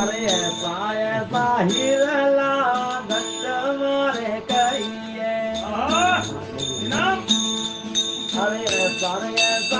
अरे सा साही रंग हे के हरे सारे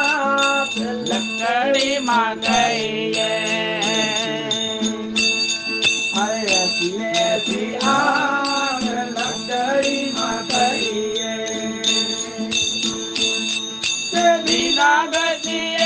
लकड़ी मगैये आग लकड़ी मगैये बिना गतिया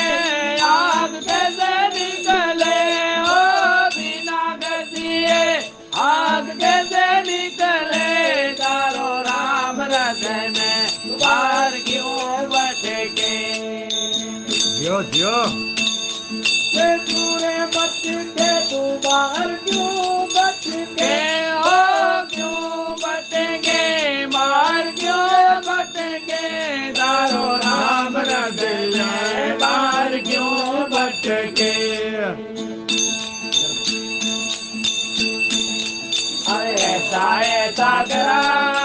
जियो जियो पूरे बच के तू बाहर क्यों बच के ओ क्यों क्यों दारो राम बाहर क्यों बच के अरे ऐसा ऐसा करा।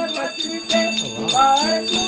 Thank you.